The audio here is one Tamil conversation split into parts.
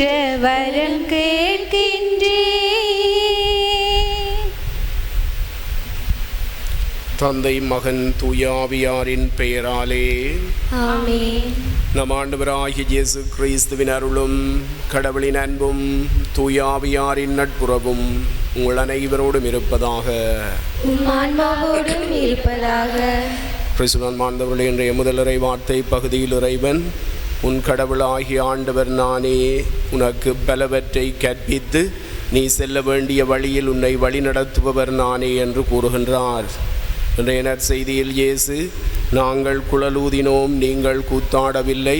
வரம் கேட்கின்றேன் தந்தை மகன் தூயாவியாரின் பெயராலே நம் ஆண்டவராகிய இயேசு கிறிஸ்துவின் அருளும் கடவுளின் அன்பும் தூயாவியாரின் நட்புறவும் உங்கள் அனைவரோடும் இருப்பதாக. இருப்பதாக. கிறிஸ்துவன் மாண்டவர்களே இன்றைய முதலரை வார்த்தை பகுதியில் இறைவன் உன் கடவுளாகிய ஆண்டவர் நானே உனக்கு பலவற்றை கற்பித்து நீ செல்ல வேண்டிய வழியில் உன்னை வழிநடத்துபவர் நானே என்று கூறுகின்றார். இன்றைய நற்செய்தியில் இயேசு நாங்கள் குழலூதினோம் நீங்கள் கூத்தாடவில்லை.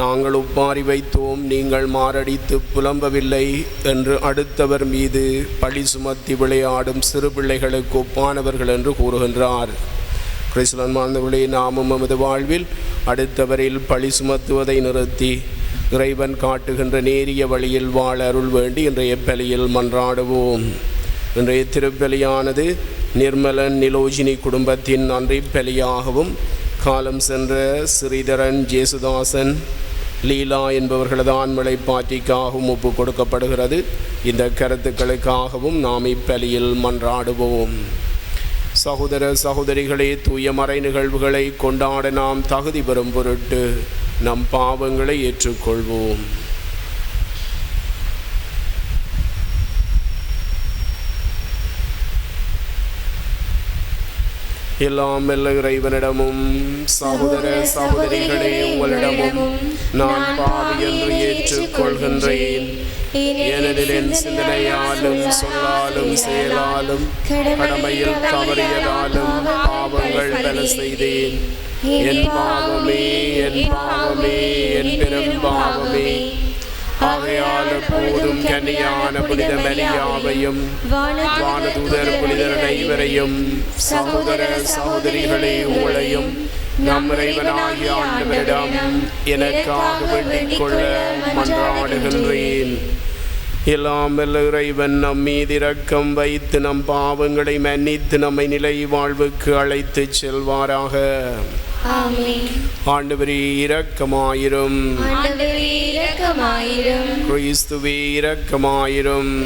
நாங்கள் உப்பாரி வைத்தோம் நீங்கள் மாரடித்து புலம்பவில்லை என்று அடுத்தவர் மீது பழி சுமத்தி விளையாடும் சிறு பிள்ளைகளுக்கு ஒப்பானவர்கள் என்று கூறுகின்றார். கிறிஸ்துவன் மாந்தவர்களே நாமும் நமது வாழ்வில் அடுத்தவரில் பழி சுமத்துவதை நிறுத்தி இறைவன் காட்டுகின்ற நேரிய வழியில் வாழ அருள் வேண்டி இன்றைய பலியில் மன்றாடுவோம். இன்றைய திருப்பலியானது நிர்மலன் நிலோஜினி குடும்பத்தின் நன்றி பலியாகவும் காலம் சென்ற ஸ்ரீதரன் ஜேசுதாசன் லீலா என்பவர்களது ஆண்மலை பாட்டிக்காகவும் ஒப்பு கொடுக்கப்படுகிறது. இந்த கருத்துக்களுக்காகவும் நாம் இப்பலியில் மன்றாடுவோம். சகோதர சகோதரிகளே தூய மறை நிகழ்வுகளை கொண்டாட நாம் தகுதி பெறும் பொருட்டு நம் பாவங்களை ஏற்றுக்கொள்வோம். எல்லாம் மெல்ல இறைவனிடமும் சகோதர சகோதரிகளே உங்களிடமும் நான் பாவி என்று ஏற்றுக்கொள்கின்றேன். ஏனெனில் சிந்தனையாலும் சொல்லாலும் செயலாலும் கடமையில் தவறியதாலும் பாவங்கள் பல செய்தேன். என் பாவமே என் பாவமே என் பெரும் பாவமே. ஆகையால் போதும் கன்னியான புனித மரியாவையும் வானதூதர் புனிதர் அனைவரையும் சகோதர சகோதரிகளே உங்களையும் நம் இறைவனாகிய ஆண்டவரிடம் எனக்காக வேண்டிக் கொள்ள மன்றாடுகின்றேன். எல்லாம் வல்ல இறைவன் நம் மீது இரக்கம் வைத்து நம் பாவங்களை மன்னித்து நம்மை நிலை வாழ்வுக்கு அழைத்துச் செல்வாராக. ஆண்டவரே இரக்கமாயிரும். கிறிஸ்துவே இரக்கமாயிரும்.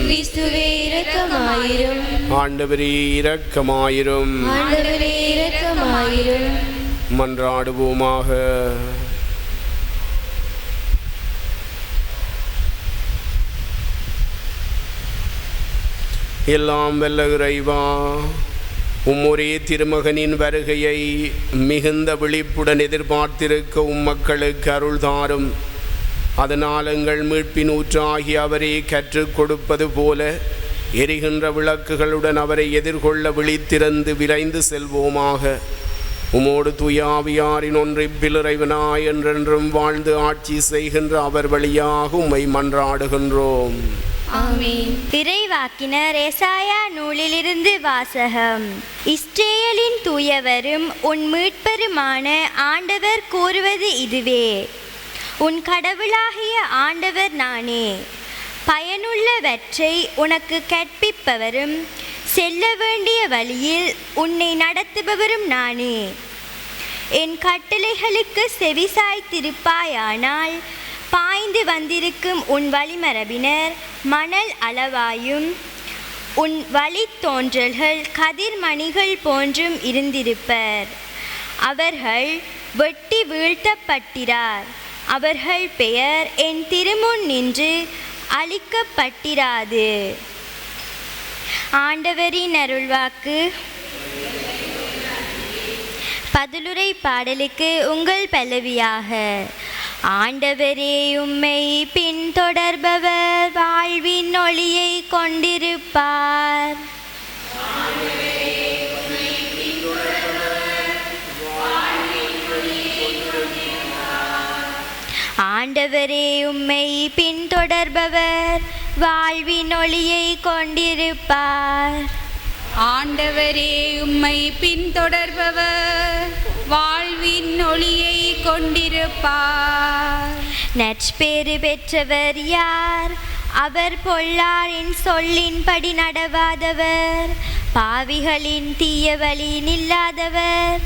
ஆண்டவரே இரக்கமாயிரும். மன்றாடுவோமாக. எல்லாம் வல்ல இறைவா உம்முரே திருமகனின் வருகையை மிகுந்த விழிப்புடன் எதிர்பார்த்திருக்க உம் மக்களுக்கு அருள் தாரும். அதனால் எங்கள் மீட்பின் ஊற்றாகி அவரே கற்றுக் கொடுப்பது போல எரிகின்ற விளக்குகளுடன் அவரை எதிர்கொள்ள விழித்திறந்து விரைந்து செல்வோமாக. உமோடு துயாவியாரின் ஒன்றை இறைவனாய் என்றென்றும் வாழ்ந்து ஆட்சி செய்கின்ற அவர் வழியாக உம்மை மன்றாடுகின்றோம். இறைவாக்கினர் எசாயா நூலிலிருந்து வாசகம். இஸ்ரேலின் தூயவரும் உன் மீட்பருமான ஆண்டவர் கூறுவது இதுவே. உன் கடவுளாகிய ஆண்டவர் நானே. பயனுள்ளவற்றை உனக்கு கற்பிப்பவரும் செல்ல வேண்டிய வழியில் உன்னை நடத்துபவரும் நானே. என் கட்டளைகளுக்கு செவிசாய்த்திருப்பாயானால் பாய்ந்து வந்திருக்கும் உன் வழிமரபினர் மணல் அளவாயும் உன் வழித்தோன்றல்கள் கதிர்மணிகள் போன்றும் இருந்திருப்பர். அவர்கள் வெட்டி வீழ்த்தப்பட்டிரார். அவர்கள் பெயர் என் திருமுன் நின்று அழிக்கப்பட்டிராது. ஆண்டவரின் அருள்வாக்கு. பதிலுரை பாடலுக்கு உங்கள் பல்லவியாக. ஆண்டவரே உம்மை பின்தொடர்பவர் வாழ்வின் ஒளியை கொண்டிருப்பார். ஆண்டவரே உம்மை பின்தொடர்பவர் வாழ்வின் ஒளியை கொண்டிருப்பார். ஆண்டவரே உம்மை பின்தொடர்பவர் வாழ்வின் ஒளியை கொண்டிருப்பார். நட்பேறு பெற்றவர் யார்? அவர் பொல்லாரின் சொல்லின்படி நடவாதவர். பாவிகளின் தீய வழி நில்லாதவர்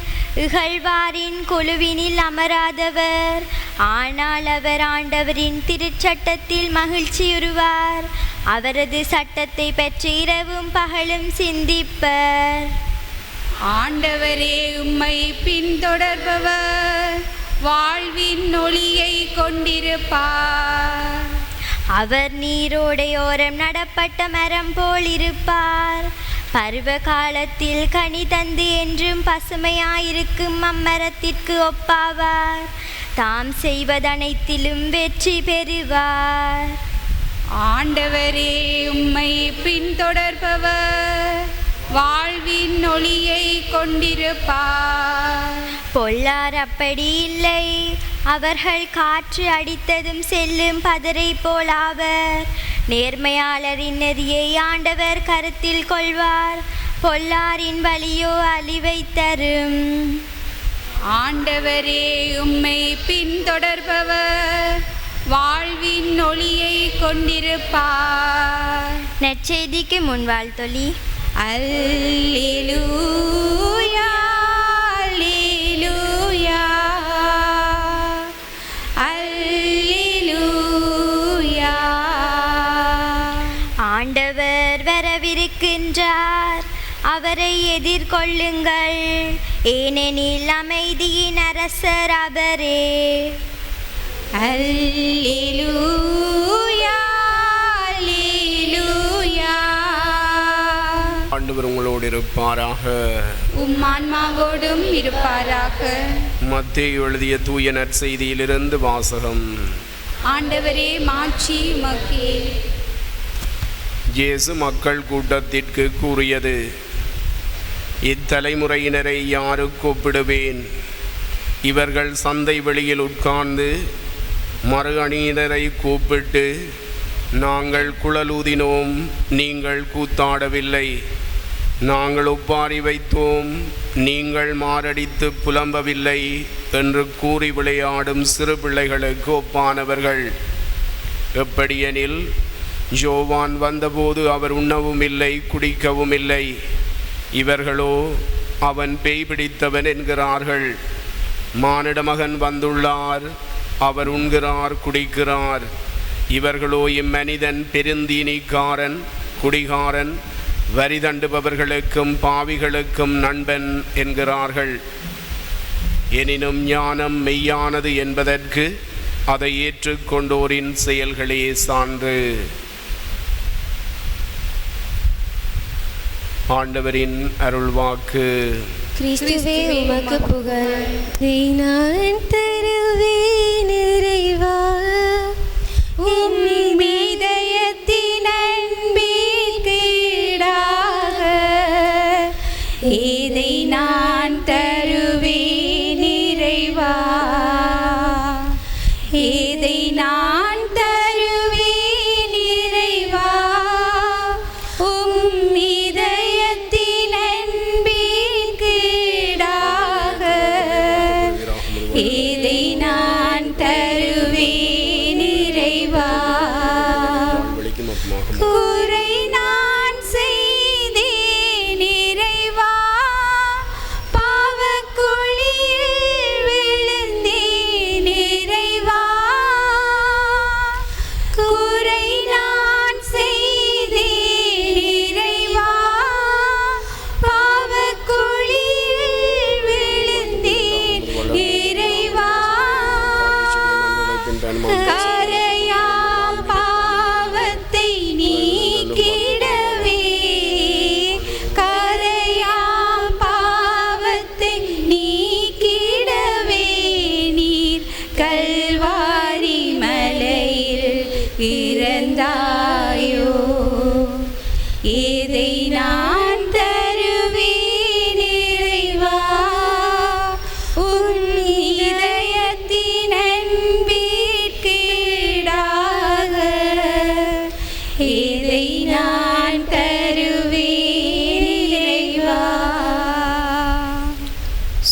இகழ்வாரின் குழுவினில் அமராதவர். ஆனால் அவர் ஆண்டவரின் திருச்சட்டத்தில் மகிழ்ச்சியுறுவார். அவரது சட்டத்தை பற்றி இரவும் பகலும் சிந்திப்பர். ஆண்டவரே உம்மை பின்தொடர்பவர். வாழ்வின் ஒளியை கொண்டிருப்பார். அவர் நீரோடையோரம் நடப்பட்ட மரம் போல் இருப்பார். பருவ காலத்தில் கனி தந்து என்றும் பசுமையாயிருக்கும் அம்மரத்திற்கு ஒப்பாவார். தாம் செய்வதனைத்திலும் வெற்றி பெறுவார். ஆண்டவரே உம்மை பின்தொடர்பவர். வாழ்வின் ஒளியை கொண்டிருப்பார். பொல்லார் அப்படி இல்லை. அவர்கள் காற்று அடித்ததும் செல்லும் பதரை போலாவர் நேர்மையாளரின் நெறியை ஆண்டவர் கருத்தில் கொள்வார். பொல்லாரின் வழியோ அழிவை தரும். ஆண்டவரே உம்மை பின்தொடர்பவர். வாழ்வின் ஒளியை கொண்டிருப்பார். நற்செய்திக்கு முன்வாழ் தொழி அல்லேலூயா அல்லேலூயா அல்லேலூயா ஆண்டவர் வரவிருக்கின்றார். அவரை எதிர்கொள்ளுங்கள். ஏனெனில் அமைதியின் அரசர் அவரே. அல்லேலூயா ஆண்டவர் உங்களோடு இருப்பாராக. இருப்பாராக. மத்தேயு எழுதிய தூய நற்செய்தியிலிருந்து வாசகம். ஆண்டவரே மாட்சி மக்கே இயேசு மக்கள் கூட்டத்திற்கு கூறியது இத்தலைமுறையினரை யாருக்கு ஒப்பிடுவேன் இவர்கள் சந்தை வெளியில் உட்கார்ந்து மறு அணியினரை கூப்பிட்டு நாங்கள் குழலூதினோம் நீங்கள் கூத்தாடவில்லை. நாங்கள் ஒப்பாரி வைத்தோம். நீங்கள் மாரடித்து புலம்பவில்லை என்று கூறி விளையாடும் சிறு பிள்ளைகளுக்கு ஒப்பானவர்கள். எப்படியெனில் ஜோவான் வந்தபோது அவர் உண்ணவும் இல்லை குடிக்கவும் இல்லை இவர்களோ அவன் பேய் பிடித்தவன் என்கிறார்கள். மானிட மகன் வந்துள்ளார் அவர் உண்கிறார் குடிக்கிறார். இவர்களோ இம்மனிதன் பெருந்தீனிக்காரன் குடிகாரன் வரி தண்டுபவர்களுக்கும் பாவிகளுக்கும் நண்பன் என்கிறார்கள். எனினும் ஞானம் மெய்யானது என்பதற்கு அதை ஏற்றுக்கொண்டோரின் செயல்களே சான்று. ஆண்டவரின் அருள்வாக்கு. கிறிஸ்துவே உமக்கு புகழ். நான் நிறைவா. உம் மீதயத்தின் இதை நான் தருவேன்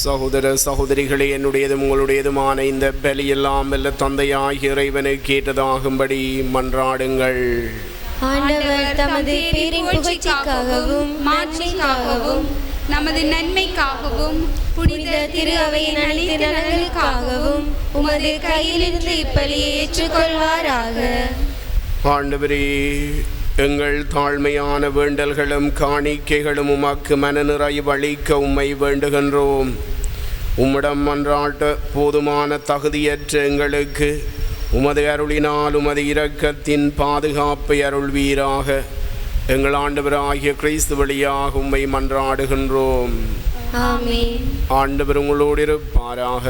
சகோதர சகோதர சகோதரிகளே என்னுடையதும் உங்களுடையதுமான இந்த பலியெல்லாம் வல்ல தந்தையாகிய இறைவனை கேட்டதாகும்படி மன்றாடுங்கள். ஆண்டவர் தமது புகழ்ச்சிக்காகவும் மாட்சிக்காகவும் நமது நன்மைக்காகவும் புனித திரு அவையின் அனைத்து நலன்களுக்காகவும் உமது கையிலிருந்து இப்பலியை ஏற்றுக்கொள்வாராக. ஆண்டவரே எங்கள் தாழ்மையான வேண்டல்களும் காணிக்கைகளும் உமக்கு மனநிறைவு அளிக்க உம்மை வேண்டுகின்றோம். உம்மிடம் மன்றாட்ட போதுமான தகுதியற்ற எங்களுக்கு உமது அருளினால் உமது இரக்கத்தின் பாதுகாப்பை அருள்வீராக. எங்கள் ஆண்டவராகிய கிறிஸ்து வழியாக உம்மை மன்றாடுகின்றோம். ஆண்டவர் உங்களோடு இருப்பாராக.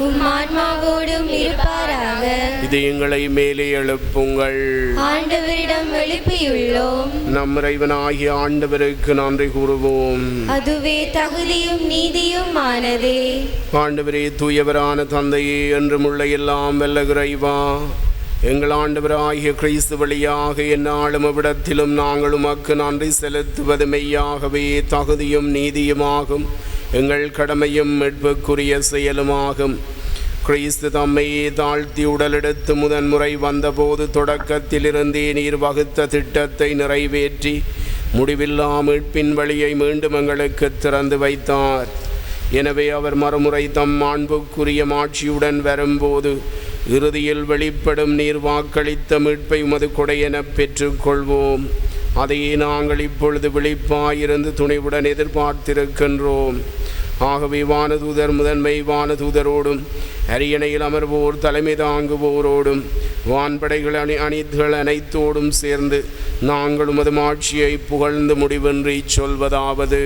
ஆன்மாவோடும் இருப்பாராக. இது எங்களை மேலே எழுப்புங்கள். ஆண்டவரிடம் எழுப்பியுள்ளோம். நம் இறைவனாகிய ஆண்டவருக்கு நன்றி கூறுவோம். அதுவே தகுதியும் நீதியும் ஆனதே ஆண்டவரே தூயவரான தந்தையே என்றும் உள்ள எல்லாம் வெல்ல இறைவா. எங்கள் ஆண்டவராகிய கிறிஸ்து வழியாக என்னாலும் அவ்விடத்திலும் நாங்கள் உமக்கு நன்றி செலுத்துவது மெய்யாகவே தகுதியும் நீதியுமாகும். எங்கள் கடமையும் மீட்புக்குரிய செயலுமாகும். கிறிஸ்து தம்மையே தாழ்த்தி உடலெடுத்து முதன்முறை வந்தபோது தொடக்கத்திலிருந்தே நீர் வகுத்த திட்டத்தை நிறைவேற்றி முடிவில்லா மீட்பின் வழியை மீண்டும் எங்களுக்கு திறந்து வைத்தார். எனவே அவர் மறுமுறை தம் மாண்புக்குரிய மாட்சியுடன் வரும்போது இறுதியில் வெளிப்படும் நீர் வாக்களித்த மீட்பை உமது கொடையென பெற்றுக்கொள்வோம். அதையே நாங்கள் இப்பொழுது விழிப்பாயிருந்து துணிவுடன் எதிர்பார்த்திருக்கின்றோம். ஆகவே வானதூதர் முதன்மை வானதூதரோடும் அரியணையில் அமர்வோர் தலைமை தாங்குவோரோடும் வான்படைகள் அணி அணித்துகள் அனைத்தோடும் சேர்ந்து நாங்கள் உமது மாட்சியை புகழ்ந்து முடிவின்றி சொல்வதாவது.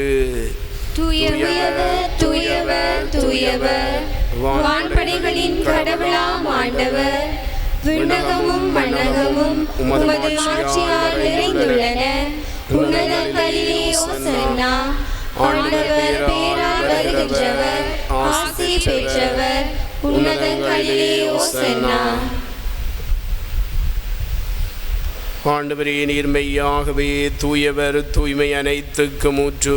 தூயவர் தூயவர் தூயவர். வான்படைகளின் கடவுளாம் ஆண்டவர். விண்ணகமும் மண்ணகமும் உமது ஆட்சியால் நிறைந்துள்ளன. உன்னதங்களிலே ஓசன்னா ஆண்டவர் பேரால் வருகின்றவர் ஆசி பெற்றவர் உன்னதங்களிலே ஓசன்னா. ஆண்டவரே நீர்மையாகவே தூயவர் தூய்மை அனைத்துக்கு மூற்று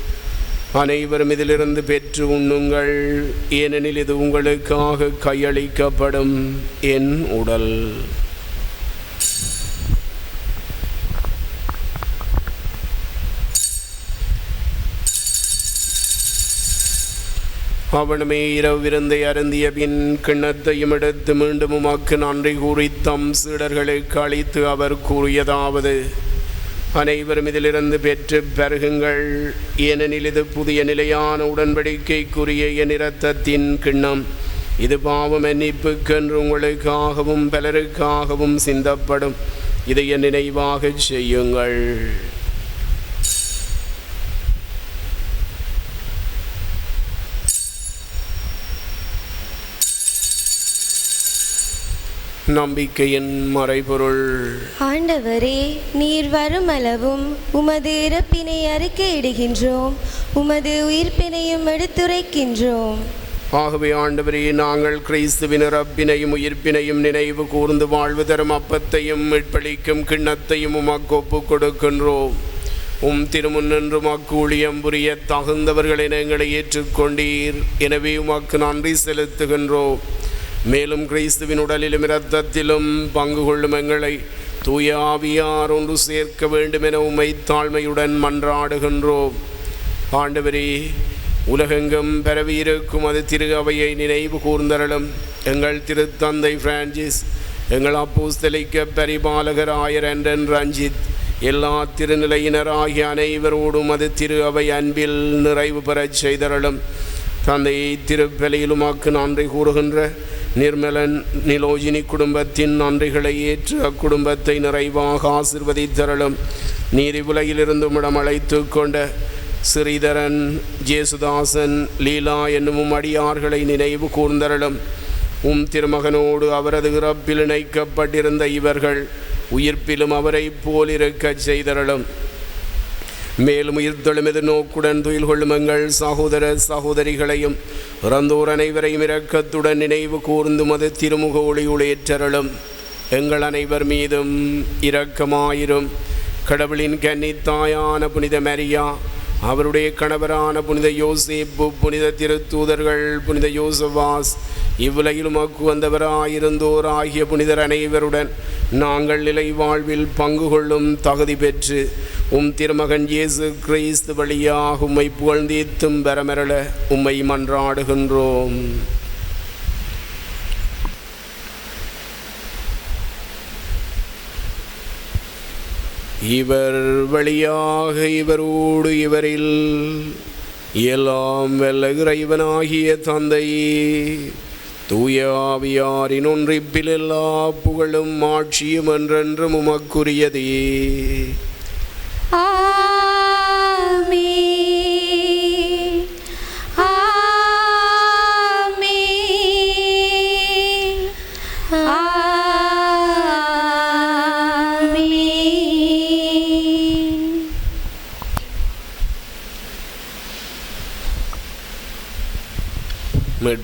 அனைவரும் இதிலிருந்து பெற்று உண்ணுங்கள். ஏனெனில் இது உங்களுக்காக கையளிக்கப்படும் என் உடல். அவனுமே இரவிருந்தை அருந்திய பின் கிண்ணத்தையும் எடுத்து மீண்டும் உமாக்கு நன்றி கூறி தம் சீடர்களுக்கு அளித்து அவர் கூறியதாவது அனைவரும் இதிலிருந்து பெற்று பெருகுங்கள். ஏனெனில் இது புதிய நிலையான உடன்படிக்கைக்குரிய என் இரத்தத்தின் கிண்ணம். இது பாவம் மன்னிப்புக்கென்று உங்களுக்காகவும் பலருக்காகவும் சிந்தப்படும். இதை என் நினைவாகச் செய்யுங்கள். நம்பிக்கையின் மறைபொருள். ஆண்டவரே நீர் வருமளவும் உமது இறப்பினை அறிக்கையிடுகின்றோம் உமது உயிர்ப்பினையும் எடுத்துரைக்கின்றோம். ஆகவே ஆண்டவரே நாங்கள் கிறிஸ்துவின் ரப்பினையும் உயிர்ப்பினையும் நினைவு கூர்ந்து வாழ்வு தரும் அப்பத்தையும் மீட்பளிக்கும் கிண்ணத்தையும் உமக்கு ஒப்புக் கொடுக்கின்றோம். உம் திருமுன்னின்று உமக்கு ஊழியம் புரிய தகுந்தவர்களை எங்களை ஏற்றுக்கொண்டீர். எனவே உமக்கு நன்றி செலுத்துகின்றோம். மேலும் கிறிஸ்துவின் உடலிலும் இரத்தத்திலும் பங்கு கொள்ளும் எங்களை தூய ஆவியார் ஒன்று சேர்க்க வேண்டும் என உமை தாழ்மையுடன் மன்றாடுகின்றோம். ஆண்டவரே உலகெங்கும் பரவியிருக்கும் அது திரு அவையை நினைவு கூர்ந்தரலும் எங்கள் திருத்தந்தை பிரான்சிஸ் எங்கள் அப்பூஸ்தலிக்க பரிபாலகர் ஆயர் என்றன் ரஞ்சித் எல்லா திருநிலையினராகிய அனைவரோடும் அது திரு அவை அன்பில் நிறைவு பெறச் செய்தரலும் தந்தையை திருப்பலியிலுமாக்கு நன்றி கூறுகின்ற நிர்மலன் நிலோஜினி குடும்பத்தின் நன்றிகளை ஏற்று அக்குடும்பத்தை நிறைவாக ஆசிர்வதித்தரலும் நீதி இடம் அழைத்து கொண்ட ஸ்ரீதரன் ஜேசுதாசன் லீலா என்னும் அடியார்களை நினைவு கூர்ந்தரலும். உம் திருமகனோடு அவரது இறப்பில் இணைக்கப்பட்டிருந்த இவர்கள் உயிர்ப்பிலும் அவரைப் போலிருக்கச் செய்தரலும். மேலும் உயிர்த்தெழும் நோக்குடன் துயில் கொள்ளும் எங்கள் சகோதர சகோதரிகளையும் இறந்தோர் அனைவரையும் இரக்கத்துடன் நினைவு கூர்ந்து மது திருமுக ஒளியுளேற்றருளும் எங்கள் அனைவர் மீதும் இரக்கமாயிரும். கடவுளின் கன்னித்தாயான புனித மரியா அவருடைய கணவரான புனித யோசேப்பு புனித திருத்தூதர்கள் புனித யோசவாஸ் இவ்வுலகிலும் அக்கு வந்தவராயிருந்தோர் ஆகிய புனிதர் அனைவருடன் நாங்கள் நிலை வாழ்வில் பங்கு கொள்ளும் தகுதி பெற்று உம் திருமகன் இயேசு கிறிஸ்து வழியாக உம்மை புகழ்ந்தீத்தும் பெறமரள உம்மை மன்றாடுகின்றோம். இவர் வழியாக இவரோடு இவரில் எல்லாம் வெல்ல இறைவனாகிய தந்தை தூய ஒன்றிப்பில் எல்லா புகழும் ஆட்சியும் என்றென்றும் உமக்குரியதே.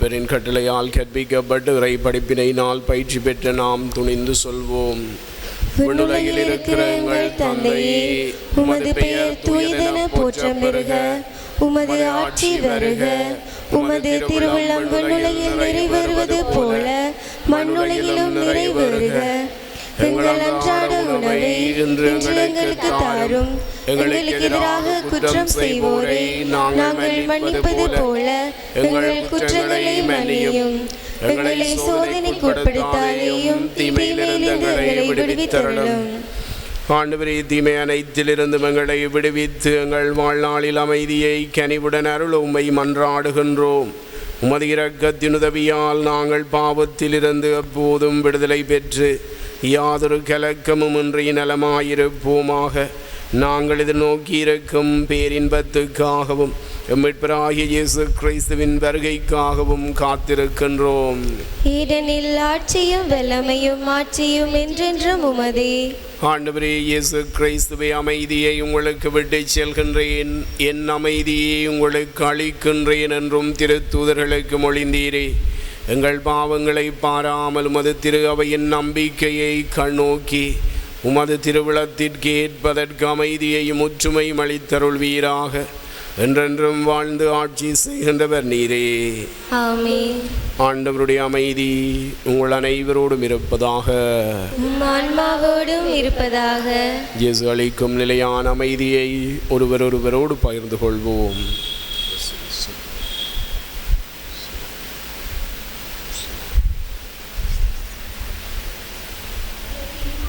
மீட்பரின் கட்டளையால் கற்பிக்கப்பட்டு இறை படிப்பினை நாள் பயிற்சி பெற்ற நாம் துணிந்து சொல்வோம். விண்ணுலகில் இருக்கிற எங்கள் தந்தையே உமது பெயர் தூயதென போற்றம் பெறுக உமது ஆட்சி வருக உமது திருவிழம் விண்ணுலகில் நிறைவேறுவது போல மண்ணுலகிலும் நிறைவேறுக. எங்கள் அன்றாட உணவை இன்று எங்களுக்கு தாரும். எங்களுக்கு எதிராக குற்றம் செய்வோரை. நாங்கள் மன்னிப்பது போல. எங்கள் குற்றங்களை மன்னியும். எங்களை சோதனைக்கு உட்படுத்தாதேயும் தீமையிலிருந்து எங்களை விடுவித்தருளும் ஆண்டவரே தீமை அனைத்திலிருந்து எங்களை விடுவித்து எங்கள் வாழ்நாளில் அமைதியை கனிவுடன் அருள் உம்மை மன்றாடுகின்றோம். உமது இரக்கத்தின் உதவியால் நாங்கள் பாவத்திலிருந்து எப்போதும் விடுதலை பெற்று யாதொரு கலக்கமும் இன்றி நலமாயிருப்போமாக. நாங்கள் எதிர்நோக்கி இருக்கும் பேரின்பத்துக்காகவும் எம்மிட்பராகிய இயேசு கிறிஸ்துவின் வருகைக்காகவும் காத்திருக்கின்றோம். ஏனெனில் ஆட்சியும் வல்லமையும் ஆட்சியும் என்றென்றும் உமதே. ஆண்டவரே இயேசு கிறிஸ்துவை அமைதியை உங்களுக்கு விட்டு செல்கின்றேன். என் அமைதியை உங்களுக்கு அளிக்கின்றேன் என்றும் திருத்தூதர்களுக்கு மொழிந்தீரே. எங்கள் பாவங்களை பாராமல் உமது திரு அவையின் நம்பிக்கையை கண்ணோக்கி உமது திருவிழத்திற்கு ஏற்பதற்கு அமைதியையும் ஒற்றுமையும் அளித்தருள்வீராக. என்றென்றும் வாழ்ந்து ஆட்சி செய்கின்றவர் நீரே. ஆண்டவருடைய அமைதி உங்கள் அனைவரோடும் இருப்பதாக. ஆன்மாவோடும் இருப்பதாக. இயேசு அளிக்கும் நிலையான அமைதியை ஒருவர் ஒருவரோடு பகிர்ந்து கொள்வோம்.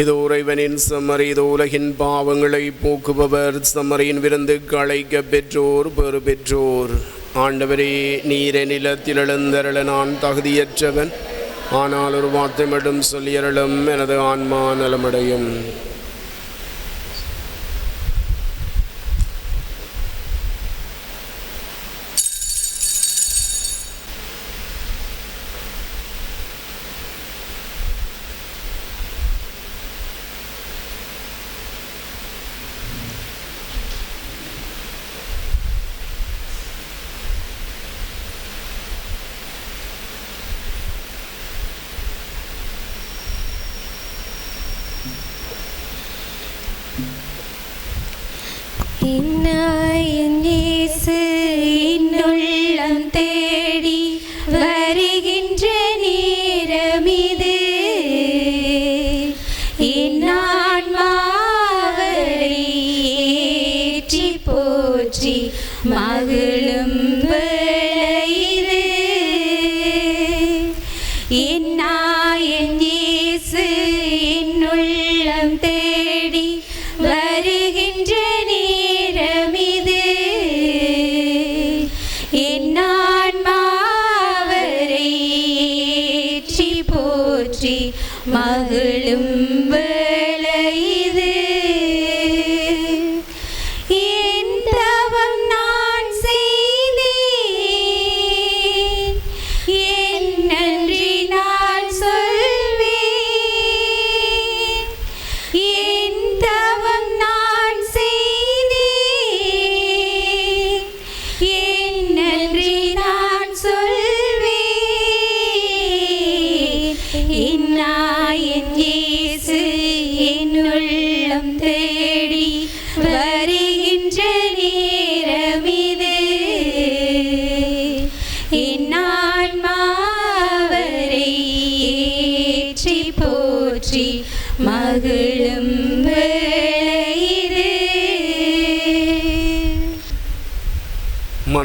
இது உறைவனின் சம்மரி இது உலகின் பாவங்களை போக்குபவர் சம்மரியின் விருந்து களைக்க பெற்றோர் பெறு பெற்றோர். ஆண்டவரே நீர நிலத்தில் எழுந்தருள நான் தகுதியற்றவன். ஆனால் ஒரு வார்த்தை மட்டும் சொல்லியருளும் எனது ஆன்மா நலமடையும்.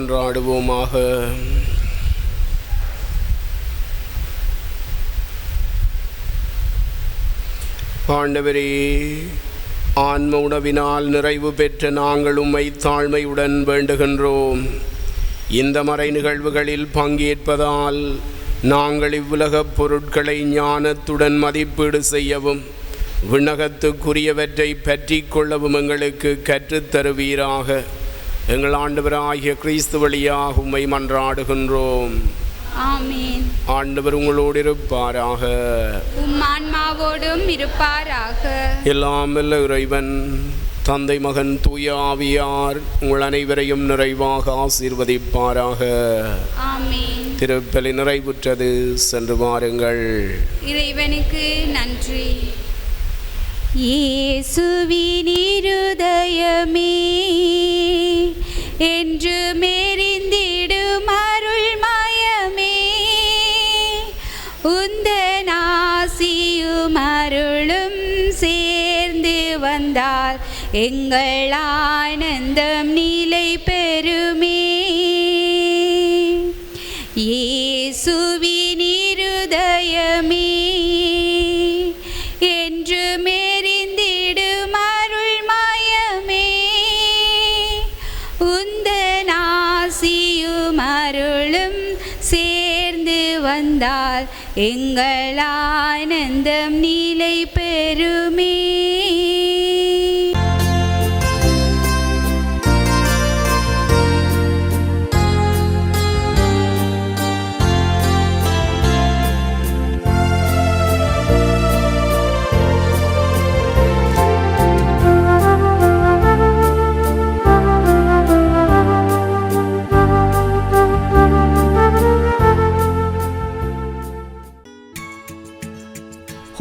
மன்றாடுவோமாக ஆண்டவரே ஆன்ம உணவினால் நிறைவு பெற்ற நாங்கள் உம்மை தாழ்மையுடன் வேண்டுகின்றோம். இந்த மறை நிகழ்வுகளில் பங்கேற்பதால் நாங்கள் இவ்வுலகப் பொருட்களை ஞானத்துடன் மதிப்பீடு செய்யவும் விண்ணகத்துக்குரியவற்றை பற்றி கொள்ளவும் எங்களுக்கு கற்றுத்தருவீராக எங்கள் ஆண்டவராகிய கிறிஸ்து வழியாக உம்மை மன்றாடுகின்றோம். ஆண்டவர் உங்களோடு இருப்பாராக. ஆன்மாவோடும் இருப்பாராக. எல்லாம் வல்ல இறைவன் தந்தை மகன் தூய ஆவியார் உங்கள் அனைவரையும் நிறைவாக ஆசீர்வதிப்பாராக. திருப்பலி நிறைவுற்றது சென்று வாருங்கள். இறைவனுக்கு நன்றி. இயேசுவின் என்று மெரிந்திடும் அருள்மயமே. உந்தன் ஆசியும் அருளும் சேர்ந்து வந்தால் எங்கள் ஆனந்தம் நிலை பெறும் சேர்ந்து வந்தால் எங்கள் ஆனந்தம் நிலை பெறுமே.